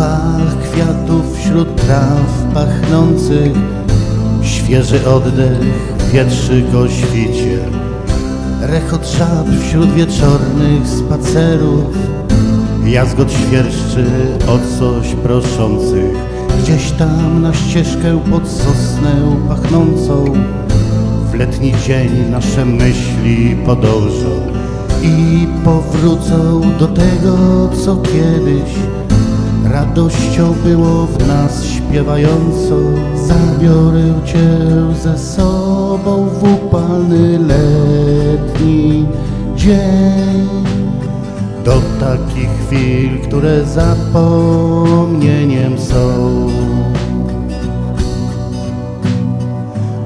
Zapach kwiatów wśród traw pachnących. Świeży oddech wietrzy go świcie. Rechot żab wśród wieczornych spacerów. Jazgot świerszczy od coś proszących. Gdzieś tam na ścieżkę pod sosnę pachnącą. W letni dzień nasze myśli podążą I powrócą do tego, co kiedyś Radością było w nas śpiewająco. Zabiorę Cię ze sobą w upalny letni dzień. Do takich chwil, które zapomnieniem są.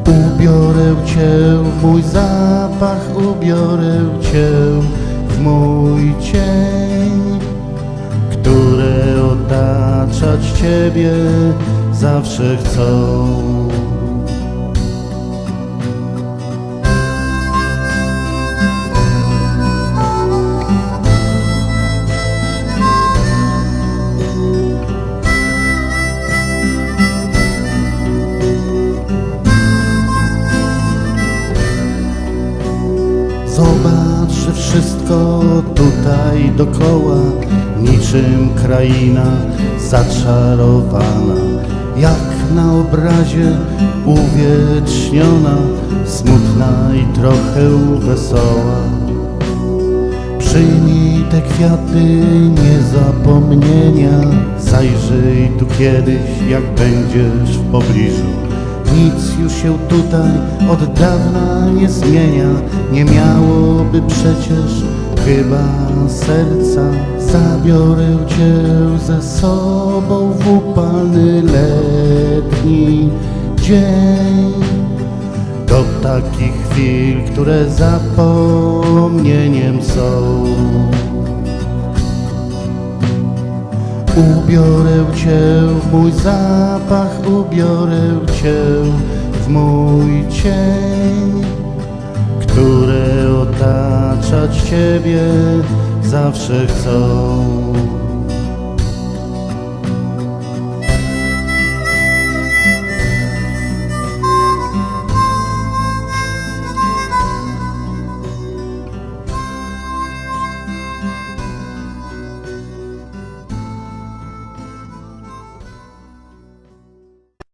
Ubiorę Cię w mój zapach, ubiorę Cię w mój cień Ciebie zawsze chcą. Zobacz, że wszystko tutaj dokoła Niczym kraina zaczarowana Jak na obrazie uwieczniona Smutna i trochę wesoła. Przyjmij te kwiaty niezapomnienia Zajrzyj tu kiedyś, jak będziesz w pobliżu. Nic już się tutaj od dawna nie zmienia Nie miałoby przecież chyba serca Zabiorę Cię ze sobą w upalny letni dzień do takich chwil, które zapomnieniem są. Ubiorę Cię w mój zapach, ubiorę Cię w mój cień, które otaczać Ciebie zawsze chcą.